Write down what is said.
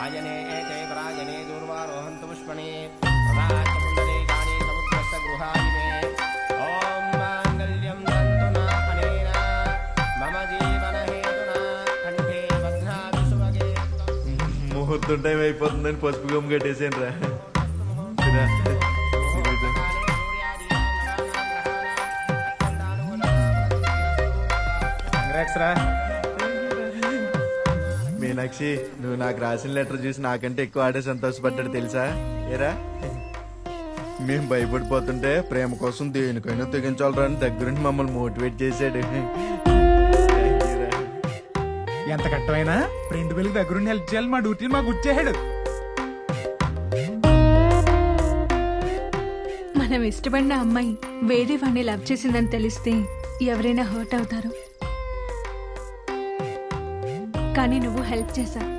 ఆయనే ఏతే పరాయణే దూర్వారోహంతు పుష్పణే సదాచముండలీకాని సముద్రస్య గృహాయినే ఓం మాంగళ్యం తంతునా అనేన మమ జీవన హేతునా కంఠే ముహూర్తం టైం అయిపోతుందని పసుపు గమ్ము కట్టేసాను రా. కంగ్రాట్స్ రా మీనాక్షి నువ్వు నాకు రాసిన లెటర్ చూసి నాకంటే ఎక్కువ ఆడే సంతోషపడ్డాడు తెలుసా? ఏరా? మేము భయపడిపోతుంటే ప్రేమ కోసం దేనికైనా తెగించాలరా అని దగ్గరుండి మమ్మల్ని మోటివేట్ చేశాడు. ఎంత కట్టమైనా ఫ్రెండ్ వెళ్ళి దగ్గరుండి హెల్ప్ చేయాలి మా డ్యూటీ మాకు గుర్చేసాడు మనం ఇష్టపడిన అమ్మాయి వేరే వాడిని లవ్ చేసిందని తెలిస్తే ఎవరైనా హర్ట్ అవుతారు. కానీ నువ్వు హెల్ప్ చేశావు.